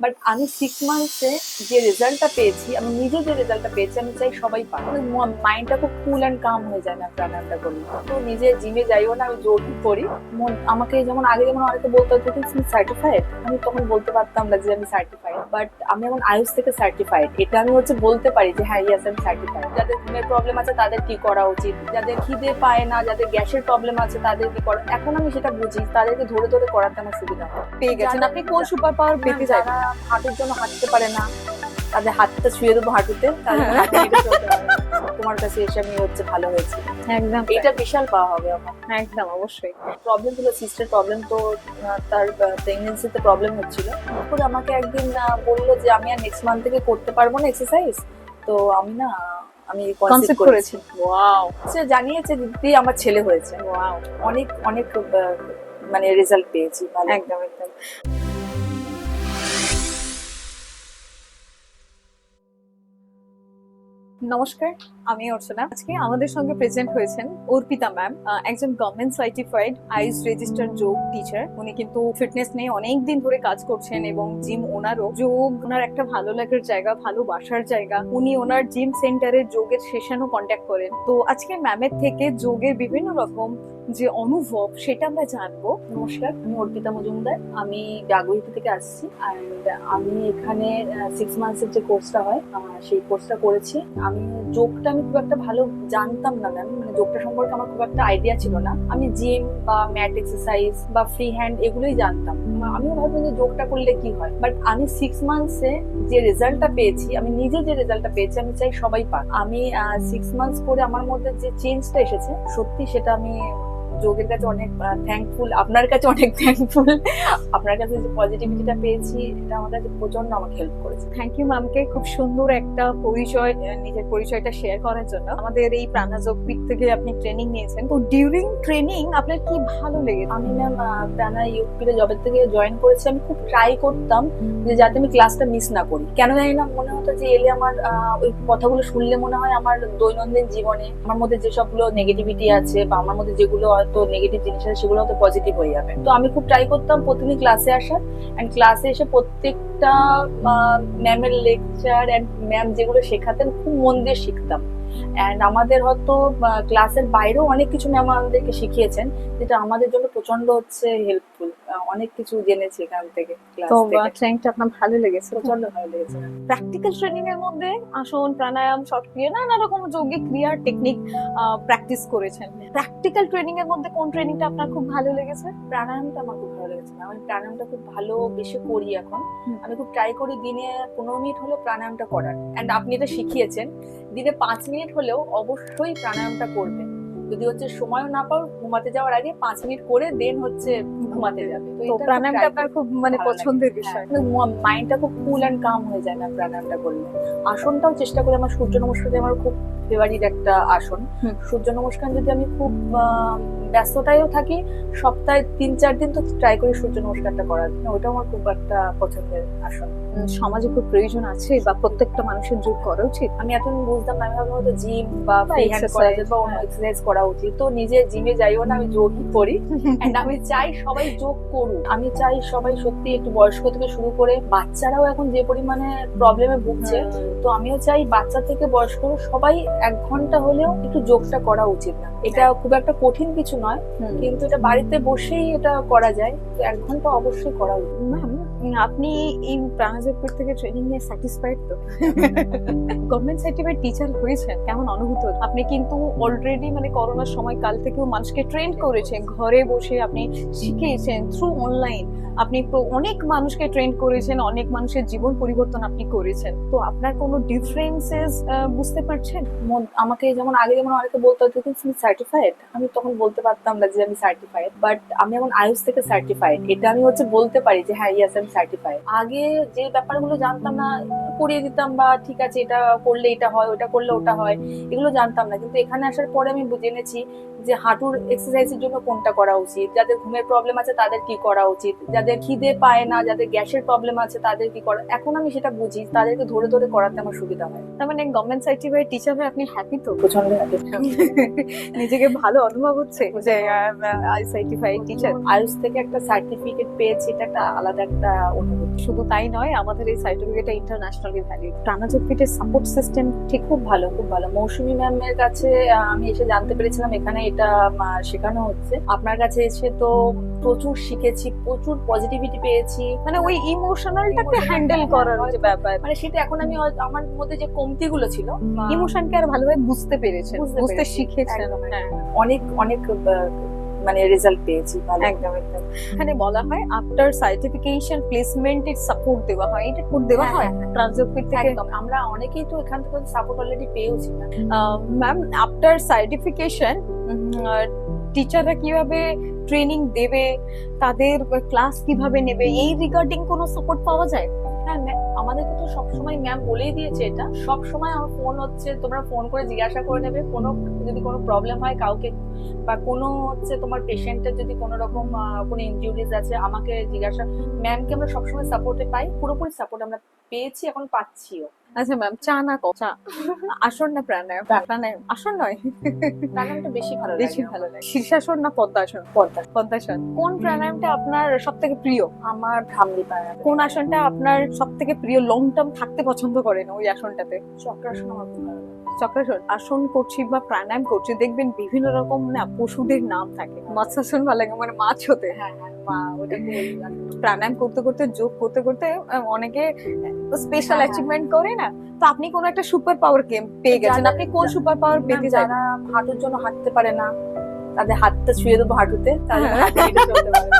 But আমি six মান্থসে যে রেজাল্টটা পেয়েছি আমি নিজে যে রেজাল্টটা পেয়েছি আমি চাই সবাই পাক মাইন্ডটা খুব কুল অ্যান্ড কাম হয়ে যায় না প্রাণায়ামটা করলে তো নিজে জিমে যাইও না আমি যোগ করি। মন আমাকে যেমন আগে যেমন অনেকে বলতে হতো তুমি সার্টিফাইড আমি তখন বলতে পারতাম না যে আমি সার্টিফাইড বাট আমি এখন আয়ুষ থেকে সার্টিফাইড এটা আমি হচ্ছে বলতে পারি যে হ্যাঁ ইয়াস আমি সার্টিফাইড যাদের ঘুমের প্রবলেম আছে তাদের কি করা উচিত? যাদের খিদে পায় না যাদের গ্যাসের প্রবলেম আছে তাদের কি করা এখন আমি সেটা বুঝি তাদেরকে ধরে ধরে করাতে আমার সুবিধা হয়। পেয়ে গেছেন আপনি কোন সুপার পাওয়ার পেতে পেতে চাইবেন যারা হাঁটুর জন্য হাঁটতে পারে না। তাদের হাতটা ছুঁয়ে দেবো হাঁটুতে হ্যাঁ। তোমার কাছে এসে আমি হচ্ছে ভালো হয়েছে। একদম। এটা বিশাল পাওয়া হবে আমার। একদম অবশ্যই। প্রবলেম ছিল সিস্টার প্রবলেম তো তার প্রেগনেন্সিতে প্রবলেম হচ্ছিল। তারপরে আমাকে একদিন বলল যে আমি আর নেক্সট মান্থ থেকে করতে পারব না এক্সারসাইজ তো আমি না আমি কনসেপ্ট করেছি। ওয়াও সে জানিয়েছে দিদি আমার ছেলে হয়েছে। ওয়াও অনেক অনেক মানে রেজাল্ট পেয়েছি ভালো। একদম একদম। নমস্কার, আমি অর্চনা। আজকে আমাদের সঙ্গে প্রেজেন্ট হয়েছেন অর্পিতা ম্যাম একজন গভর্নমেন্ট সার্টিফাইড আইস রেজিস্টার যোগ টিচার উনি কিন্তু ফিটনেস নিয়ে অনেক দিন ধরে কাজ করছেন এবং জিম ওনারও যোগ ওনার একটা ভালো লাগার জায়গা ভালোবাসার জায়গা। উনি ওনার জিম সেন্টারে যোগের সেশনও কন্ট্যাক্ট করেন। তো আজকে ম্যামের থেকে যোগের বিভিন্ন রকম যে অনুভব, সেটা আমরা জানব। নমস্কার, আমি অর্পিতা মজুমদার। আমি ডাগুইটি থেকে আসছি অ্যান্ড আমি এখানে সিক্স মান্থসের যে কোর্সটা হয় সেই কোর্সটা করেছি। আমি যোগটা আমি খুব একটা ভালো জানতাম না ম্যাম মানে যোগটা সম্পর্কে আমার খুব একটা আইডিয়া ছিল না। আমি জিম বা ম্যাট এক্সারসাইজ বা ফ্রি হ্যান্ড এগুলোই জানতাম। আমিও ভাবতাম যে যোগটা করলে কি হয়? বাট আমি সিক্স মান্থসে যে রেজাল্টটা পেয়েছি, আমি নিজে যে রেজাল্টটা পেয়েছি, আমি চাই সবাই পাক। আমি সিক্স মান্থস করে আমার মধ্যে যে চেঞ্জটা এসেছে, সত্যি সেটা আমি যোগের কাছে অনেক থ্যাঙ্কফুল আপনার কাছে অনেক থ্যাঙ্কফুল আপনার কাছে যে পজিটিভিটিটা পেয়েছি এটা আমার কাছে প্রচণ্ড আমাকে হেল্প করেছে। থ্যাংক ইউ ম্যামকে খুব সুন্দর একটা পরিচয় নিজের পরিচয়টা শেয়ার করার জন্য। আমাদের এই প্রাণাযোগ পিক থেকে আপনি ট্রেনিং নিয়েছেন। তো ডিউরিং ট্রেনিং আপনার কি ভালো লেগে আমি ম্যাম প্রাণা ইউপিতে জবের থেকে জয়েন করেছি। আমি খুব ট্রাই করতাম যে যাতে আমি ক্লাসটা মিস না করি। কেন জানি না মনে হতো যে এলে আমার ওই কথাগুলো শুনলে মনে হয় আমার দৈনন্দিন জীবনে আমার মধ্যে যেসবগুলো নেগেটিভিটি আছে বা আমার মধ্যে যেগুলো হয়তো নেগেটিভ জিনিস আছে, সেগুলো হয়তো পজিটিভ হয়ে যাবে। তো আমি খুব ট্রাই করতাম প্রতিদিন ক্লাসে আসার। অ্যান্ড ক্লাসে এসে প্রত্যেকটা ম্যামের লেকচার অ্যান্ড ম্যাম যেগুলো শেখাতেন, খুব মন দিয়ে শিখতাম। অ্যান্ড আমাদের হয়তো ক্লাসের বাইরেও অনেক কিছু ম্যাম আমাদেরকে শিখিয়েছেন, যেটা আমাদের জন্য প্রচণ্ড হচ্ছে হেল্পফুল অনেক কিছু জেনেছি এখান থেকে তো ট্রেনিংটা আপনার ভালো লেগেছে? প্রচণ্ড ভালো লেগেছে। প্র্যাকটিক্যাল ট্রেনিং এর মধ্যে আসন প্রাণায়াম শর্ট ক্রিয়া নানা রকম যৌগিক ক্রিয়ার টেকনিক প্র্যাকটিস করেছেন। প্র্যাকটিক্যাল ট্রেনিং এর মধ্যে কোন ট্রেনিংটা আপনার খুব ভালো লেগেছে? প্রাণায়ামটা আমার খুব ভালো লেগেছে। আমি প্রাণায়ামটা খুব ভালো বেশি করি এখন। আমি খুব ট্রাই করি দিনে পনেরো মিনিট হলেও প্রাণায়ামটা করার। অ্যান্ড আপনি এটা শিখিয়েছেন দিনে পাঁচ মিনিট হলেও অবশ্যই প্রাণায়ামটা করবেন। যদি হচ্ছে সময়ও না পাও ঘুমাতে যাওয়ার আগে পাঁচ মিনিট করে দেন হচ্ছে ঘুমাতে যাবে। তো প্রাণায়ামটা আপনার খুব মানে পছন্দের বিষয়। মাইন্ডটা খুব কুল অ্যান্ড কাম হয়ে যায় না প্রাণায়ামটা করলে। আসনটাও চেষ্টা করি আমার সূর্য নমস্কার আমার খুব ফেভারিট একটা আসন। সূর্য নমস্কার যদি আমি খুব ব্যস্ততায়ও থাকি সপ্তাহে তিন চার দিন তো ট্রাই করি সূর্য নমস্কারটা করার। ওটাও আমার খুব একটা পছন্দের আসন। সমাজে খুব প্রয়োজন আছে বা প্রত্যেকটা মানুষের যোগ করা উচিত। আমি এতদিন বুঝতাম না আমি ভাবলাম হয়তো জিম বা অন্য হ্যাঁ। এক্সারসাইজ করা উচিত। তো নিজে জিমে যাইও না আমি যোগই করি। এন্ড আমি চাই সবাই যোগ করুক আমি চাই সবাই সত্যি একটু বয়স্ক থেকে শুরু করে বাচ্চারাও এখন যে পরিমাণে প্রবলেমে ভুগছে তো আমিও চাই বাচ্চা থেকে বয়স্ক সবাই এক ঘণ্টা হলেও একটু যোগটা করা উচিত না। এটা খুব একটা কঠিন কিছু নয় কিন্তু এটা বাড়িতে বসেই এটা করা যায় তো এক ঘণ্টা অবশ্যই করা উচিত। ম্যাম আপনি এই প্রাণাজপুর থেকে ট্রেনিং নিয়ে স্যাটিসফাইড তো? গভর্নমেন্ট সার্টিফাইড টিচার হয়েছেন কেমন অনুভূত? আপনি কিন্তু অলরেডি মানে করোনার সময় কাল থেকেও মানুষকে ট্রেন করেছেন ঘরে বসে আপনি শিখিয়েছেন থ্রু অনলাইন আপনি অনেক মানুষকে ট্রেন করেছেন, অনেক মানুষের জীবন পরিবর্তন আপনি করেছেন। তো আপনার কোনো ডিফারেন্সেস বুঝতে পারছেন? আমাকে যেমন আগে যেমন অনেকে বলতো তুমি সার্টিফাইড আমি তখন বলতে পারতাম না যে আমি সার্টিফাইড বাট আমি এখন আয়ুষ থেকে সার্টিফাইড এটা আমি হচ্ছে বলতে পারি যে হ্যাঁ ইয়াস আমি সার্টিফাইড আগে যে ব্যাপারগুলো জানতাম না করিয়ে দিতাম বা ঠিক আছে, এটা করলে এটা হয়, ওটা করলে ওটা হয়, এগুলো জানতাম না। কিন্তু এখানে আসার পরে আমি বুঝে জেনেছি যে হাঁটুর এক্সারসাইজের জন্য কোনটা করা উচিত? যাদের ঘুমের প্রবলেম আছে তাদের কি করা উচিত? যাদের খিদে পায় না যাদের গ্যাসের প্রবলেম আছে তাদের কি করা? এখন আমি সেটা বুঝি তাদেরকে ধরে ধরে করাতে আমার সুবিধা হয়। তার মানে গভর্নমেন্ট সার্টিফাইড টিচার হয়ে আপনি হ্যাপি তো? প্রচণ্ড happy। নিজেকে ভালো অনুভব হচ্ছে যে আই সার্টিফাইড টিচার আয়ুষ থেকে একটা সার্টিফিকেট পেয়েছি এটা একটা আলাদা একটা অনুভূতি। শুধু তাই নয় আমাদের এই সার্টিফিকেটটা ইন্টারন্যাশনালি ভ্যালিড প্রাণাযোগপীঠের সাপোর্ট সিস্টেম ঠিক খুব ভালো খুব ভালো। মৌসুমী ম্যামের কাছে আমি এসে জানতে পেরেছিলাম এখানে আহ, শেখানো হচ্ছে। আপনার কাছে এসে তো প্রচুর শিখেছি প্রচুর পজিটিভিটি পেয়েছি। মানে ওই ইমোশনালটাকে হ্যান্ডেল হ্যাঁ, করার যে ব্যাপার। মানে সেটা এখন আমি আমার মধ্যে যে কমতিগুলো ছিল ইমোশনকে আর ভালোভাবে বুঝতে পেরেছেন বুঝতে পেরেছি, শিখেছেন। হ্যাঁ। অনেক অনেক মানে রেজাল্ট পেয়েছি একদম একদম। এখানে বলা হয় আফটার সার্টিফিকেশন প্লেসমেন্টের সাপোর্ট দেওয়া হয়। এটা কোড দেওয়া হ্যাঁ, হয়? হ্যাঁ। থেকে? একদম। আমরা অনেকেই তো এখান থেকে সাপোর্ট অলরেডি পেয়েওছি ম্যাম আফটার সার্টিফিকেশন টিচাররা কীভাবে ট্রেনিং দেবে? তাদের ক্লাস কীভাবে নেবে? এই রিগার্ডিং কোনো সাপোর্ট পাওয়া যায়? হ্যাঁ আমাদেরকে তো সবসময় ম্যাম বলেই দিয়েছে এটা। সব সময় আমার ফোন হচ্ছে, তোমরা ফোন করে জিজ্ঞাসা করে নেবে। কোনো, যদি কোনো প্রবলেম হয় কাউকে বা কোনো হচ্ছে তোমার পেশেন্টের যদি কোনো রকম কোনো ইনজুরিজ আছে, আমাকে জিজ্ঞাসা ম্যামকে আমরা সবসময় সাপোর্টে পাই। পুরোপুরি সাপোর্ট আমরা পেয়েছি, এখন পাচ্ছিও। আচ্ছা ম্যাম চা না ক চা। আসন না প্রাণায়াম প্রাণায়াম। আসন নয়। প্রাণায়ামটা বেশি ভালো বেশি ভালো লাগে। শীর্ষাসন না পদ্মাসন? পদ্মা। পদ্মাসন। কোন প্রাণায়ামটা আপনার সব থেকে প্রিয়? আমার ভ্রামলি প্রাণায়াম। কোন আসনটা আপনার সব থেকে প্রিয়? লং টার্ম থাকতে পছন্দ করেন ওই আসনটাতে? চক্রাসন আমার। চক্রাসন। আসন করছি বা প্রাণায়াম করছি দেখবেন বিভিন্ন রকম না পশুদের নাম থাকে। মৎস্যাসন ভালো লাগে মানে মাছ হতে। হ্যাঁ হ্যাঁ প্রাণায়াম করতে করতে যোগ করতে করতে অনেকে স্পেশাল হ্যাঁ, হ্যাঁ। অ্যাচিভমেন্ট করে না? তো আপনি কোন একটা সুপার পাওয়ার পেয়ে গেছেন। আপনি কোন সুপার পাওয়ার পেতে চান হাঁটুর জন্য হাঁটতে পারে না তাদের হাতটা ছুঁয়ে দেবো হাঁটুতে হ্যাঁ। হাঁটু হেঁটে চলতে পারে না।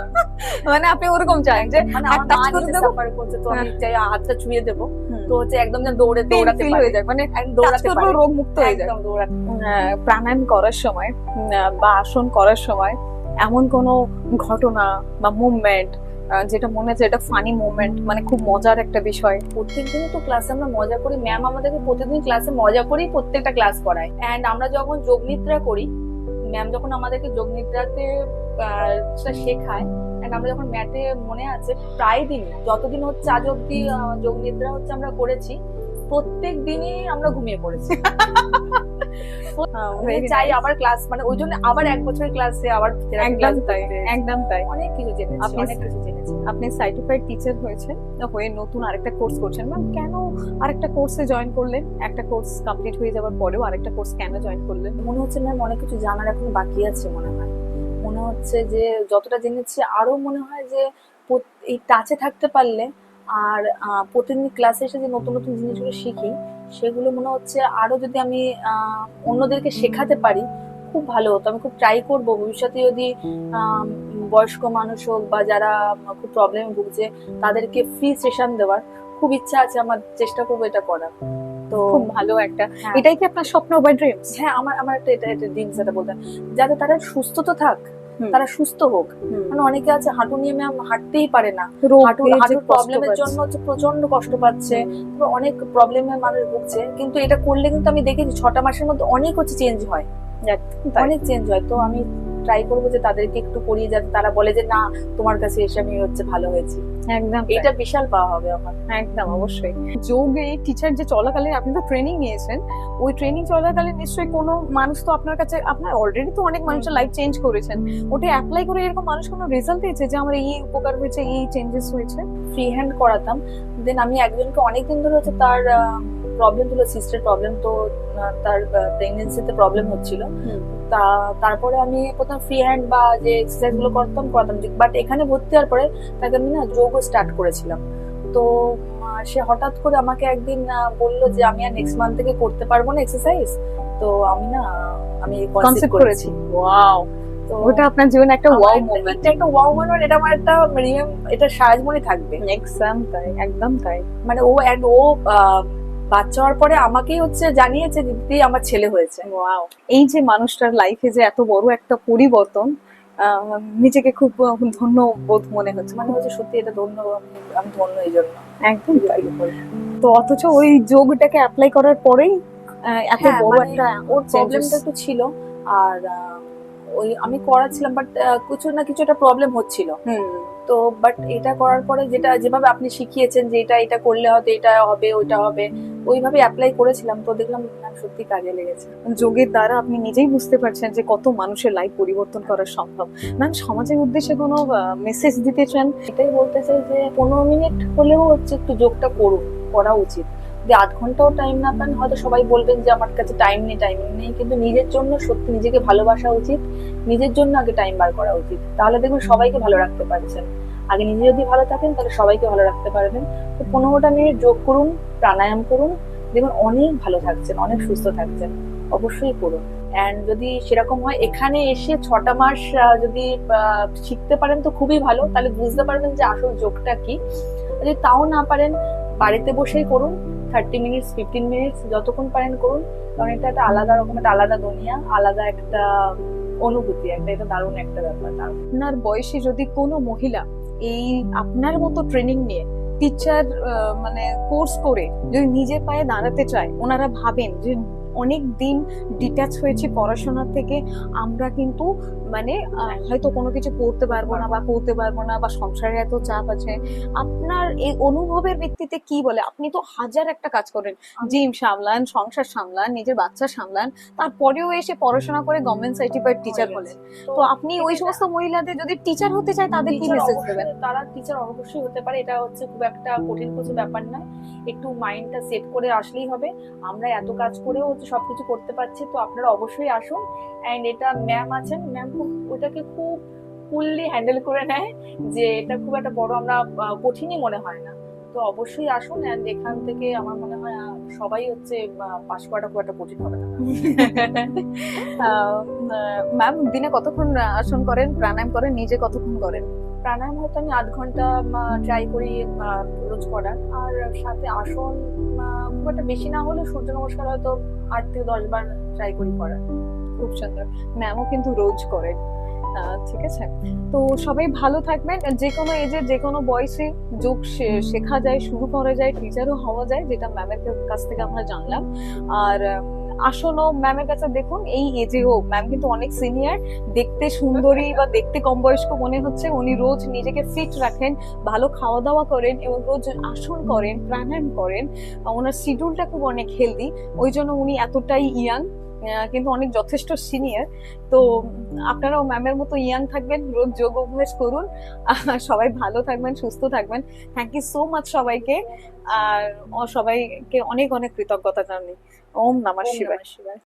মানে আপনি ওরকম চান যে মানে দেবো? তো আমি চাই হাতটা ছুঁয়ে দেবো। তো হচ্ছে একদম যেন দৌড়ে দৌড়াতে হয়ে যায় মানে দৌড়াতে করব রোগ মুক্ত হয়ে যায়। প্রাণায়াম করার সময় বা আসন করার সময় এমন কোনো ঘটনা বা মুভমেন্ট যেটা মনে হচ্ছে এটা ফানি মুভমেন্ট মানে খুব মজার একটা বিষয়। প্রত্যেকদিনই তো ক্লাসে আমরা মজা করি। ম্যাম আমাদেরকে প্রতিদিন ক্লাসে মজা করেই প্রত্যেকটা ক্লাস করায় এন্ড আমরা যখন যোগ নিদ্রা করি ম্যাম যখন আমাদেরকে যোগ নিদ্রাতে আহ, সেটা শেখায় আমরা যখন ম্যাটে মনে আছে প্রায় দিনই যতদিন হচ্ছে আজ অব্দি আহ, যোগ নিদ্রা হচ্ছে আমরা করেছি প্রত্যেক দিনই আমরা ঘুমিয়ে পড়েছি। চাই nice. আবার ক্লাস মানে ওই জন্য আবার এক বছরের ক্লাসে আবার একদম তাই একদম তাই। অনেক কিছু জেনেছি আপনি- অনেক কিছু জেনেছি। আপনি সার্টিফাইড টিচার হয়েছেন হয়ে নতুন আরেকটা কোর্স করছেন। ম্যাম কেন আরেকটা কোর্সে জয়েন করলেন? একটা কোর্স কমপ্লিট হয়ে যাওয়ার পরেও আরেকটা কোর্স কেন জয়েন করলেন? মনে হচ্ছে ম্যাম অনেক কিছু জানার এখন বাকি আছে মনে হয়। মনে হচ্ছে যে যতটা জেনেছি আরও মনে হয় যে এই টাচে থাকতে পারলে আর প্রতিদিন ক্লাসে এসে যে নতুন নতুন জিনিসগুলো শিখি সেগুলো মনে হচ্ছে আরও যদি আমি অন্যদেরকে শেখাতে পারি খুব ভালো হতো। আমি খুব ট্রাই করব ভবিষ্যতে যদি বয়স্ক মানুষ হোক বা যারা খুব প্রবলেমে ভুগছে তাদেরকে ফ্রি সেশন দেওয়ার খুব ইচ্ছা আছে। আমার চেষ্টা করব এটা করার। তো খুব ভালো একটা। হ্যাঁ। এটাই কি আপনার স্বপ্ন বা ড্রিমস হ্যাঁ আমার আমার একটা এটা একটা ড্রিমস যেটা বলতেন যাতে তারা সুস্থ তো থাক তারা সুস্থ হোক। মানে অনেকে আছে হাঁটু নিয়ে ম্যাম হাঁটতেই পারে না। হাঁটুর হাঁটুর প্রবলেমের জন্য হচ্ছে প্রচণ্ড কষ্ট পাচ্ছে। অনেক প্রবলেমে মানুষ ভুগছে। কিন্তু এটা করলে কিন্তু আমি দেখেছি ছটা মাসের মধ্যে অনেক হচ্ছে চেঞ্জ হয়। অনেক চেঞ্জ হয়। তো আমি ট্রাই করব যে তাদেরকে একটু করিয়ে যাতে তারা বলে যে না তোমার কাছে এসে আমি হচ্ছে ভালো হয়েছি। একদম। এটা বিশাল পাওয়া হবে আমার। একদম অবশ্যই। যোগে টিচার যে চলাকালীন আপনি তো ট্রেনিং নিয়েছেন ওই ট্রেনিং চলাকালীন নিশ্চয়ই কোনো মানুষ তো আপনার কাছে আপনার অলরেডি তো অনেক মানুষের লাইফ চেঞ্জ করেছেন। ওটা অ্যাপ্লাই করে এরকম মানুষ কোনো রেজাল্ট দিয়েছে যে আমার এই উপকার হয়েছে এই চেঞ্জেস হয়েছে? Free hand করাতাম। দেন আমি একজনকে অনেকদিন ধরে হচ্ছে তার প্রবলেম ছিল সিস্টের প্রবলেম তো তার প্রেগনেন্সিতে প্রবলেম হচ্ছিল। তা তারপরে আমি প্রথম ফ্রি হ্যান্ড বা যে এক্সারসাইজগুলো করতাম করতাম। বাট এখানে ভর্তি হওয়ার পরে তাকে আমি না যোগও স্টার্ট করেছিলাম। তো সে হঠাৎ করে আমাকে একদিন বলল যে আমি আর নেক্সট মান্থ থেকে করতে পারব না এক্সারসাইজ তো আমি না আমি কনসেপ্ট করেছি। ওয়াও তো ওটা আপনার জীবনে একটা ওয়াও এটা একটা ওয়াও মোমেন্ট এটা আমার একটা remem- এটা সারাজ মনে থাকবে। একদম তাই একদম তাই। মানে ও অ্যান্ড ও বাচ্চা হওয়ার পরে আমাকেই হচ্ছে জানিয়েছে দিদি আমার ছেলে হয়েছে। ওয়াও এই যে মানুষটার লাইফে যে এত বড় একটা পরিবর্তন নিজেকে খুব ধন্য বোধ মনে হচ্ছে। মানে হচ্ছে সত্যি এটা ধন্য আমি- ধন্য এই জন্য। একদম তো তো অথচ ওই যোগটাকে অ্যাপ্লাই করার পরেই এত হ্যাঁ, বড় মানে একটা ওর প্রবলেমটা একটু ছিল। আর ওই আমি করাচ্ছিলাম বাট কিছু না কিছু একটা প্রবলেম হচ্ছিল। হুম। তো বাট এটা করার পরে যেটা যেভাবে আপনি শিখিয়েছেন যে এটা এটা করলে হয়তো এটা হবে ওইটা হবে ওইভাবে অ্যাপ্লাই করেছিলাম তো দেখলাম সত্যি কাজে লেগেছে। যোগের দ্বারা আপনি নিজেই বুঝতে পারছেন যে কত মানুষের লাইফ পরিবর্তন করা সম্ভব। ম্যাম সমাজের উদ্দেশ্যে কোনো মেসেজ দিতে চান? এটাই বলতে চাই যে পনেরো মিনিট হলেও হচ্ছে একটু যোগটা করুন করা উচিত। যদি আধ ঘন্টাও টাইম না পান হয়তো সবাই বলবেন যে আমার কাছে টাইম নেই টাইম নেই কিন্তু নিজের জন্য সত্যি নিজেকে ভালোবাসা উচিত নিজের জন্য আগে টাইম বার করা উচিত। তাহলে দেখবেন সবাইকে ভালো রাখতে পারছেন। আগে নিজে যদি ভালো থাকেন তাহলে সবাইকে ভালো রাখতে পারবেন। তো পনেরোটা মিনিট যোগ করুন প্রাণায়াম করুন দেখুন অনেক ভালো থাকছেন অনেক সুস্থ থাকছেন। অবশ্যই করুন। অ্যান্ড যদি সেরকম হয় এখানে এসে ছটা মাস যদি শিখতে পারেন তো খুবই ভালো। তাহলে বুঝতে পারবেন যে আসল যোগটা কি। যদি তাও না পারেন বাড়িতে বসেই করুন। থার্টি মিনিটস ফিফটিন মিনিটস যতক্ষণ পারেন করুন। কারণ এটা একটা আলাদা রকম একটা আলাদা দুনিয়া, আলাদা একটা অনুভূতি, একটা এটা দারুণ একটা ব্যাপার আপনার বয়সী যদি কোনো মহিলা এই আপনার মতো ট্রেনিং নিয়ে টিচার মানে কোর্স করে যদি নিজের পায়ে দাঁড়াতে চায়, ওনারা ভাবেন যে অনেক দিন ডিট্যাচ হয়েছে পড়াশোনা থেকে, আমরা কিন্তু মানে হয়তো কোনো কিছু করতে পারব না বা করতে পারব না বা সংসারে এত চাপ আছে আপনার এই অনুভবের ভিত্তিতে কি বলে? আপনি তো হাজার একটা কাজ করেন। জিম সামলান সংসার সামলান নিজের বাচ্চা সামলান তারপরেও এসে পড়াশোনা করে গভর্নমেন্ট সার্টিফাইড টিচার হলেন। তো আপনি ওই সমস্ত মহিলাদের যদি টিচার হতে চায় তাদের কি মেসেজ দেবেন? তারা টিচার অবশ্যই হতে পারে। এটা হচ্ছে খুব একটা কঠিন কিছু ব্যাপার নয়। একটু মাইন্ডটা সেট করে আসলেই হবে। আমরা এত কাজ করেও হচ্ছে সবকিছু করতে পারছি তো আপনারা অবশ্যই আসুন। অ্যান্ড এটা ম্যাম আছেন? ম্যাম খুব ওটাকে খুব ফুললি হ্যান্ডেল করে নেয় যে এটা খুব একটা বড় আমরা কঠিনই মনে হয় না। তো অবশ্যই আসুন অ্যান্ড এখান থেকে আমার মনে হয় সবাই হচ্ছে পাশ করাটা খুব একটা কঠিন হবে না। ম্যাম দিনে কতক্ষণ আসন করেন? প্রাণায়াম করেন? নিজে কতক্ষণ করেন? প্রাণায়াম হয়তো আমি আধ ঘণ্টা ট্রাই করি রোজ করার। আর সাথে আসন খুব একটা বেশি না হলে সূর্য নমস্কার হয়তো আট থেকে দশ বার ট্রাই করি করার। খুব সুন্দর। ম্যামও কিন্তু রোজ করেন ঠিক আছে? তো সবাই ভালো থাকবেন। যে কোনো এজে যে কোনো বয়সে যোগ শেখা যায়, শুরু করা যায় টিচারও হওয়া যায়, যেটা ম্যামের কাছ থেকে আমরা জানলাম। আর আসনও ম্যামের কাছে দেখুন, এই এজে এজেও ম্যাম কিন্তু অনেক সিনিয়র দেখতে সুন্দরী বা দেখতে কম বয়স্ক মনে হচ্ছে, উনি রোজ নিজেকে ফিট রাখেন, ভালো খাওয়া দাওয়া করেন এবং রোজ আসন করেন, প্রাণায়াম করেন। ওনার শিডিউলটা খুব অনেক হেলদি ওই জন্য উনি এতটাই ইয়াং কিন্তু অনেক যথেষ্ট সিনিয়র তো আপনারাও ম্যামের মতো ইয়াং থাকবেন রোজ যোগ অভ্যাস করুন। আর সবাই ভালো থাকবেন সুস্থ থাকবেন। থ্যাংক ইউ সো মাচ সবাইকে। আর সবাইকে অনেক অনেক কৃতজ্ঞতা জানি ওম নমঃ শিবায়।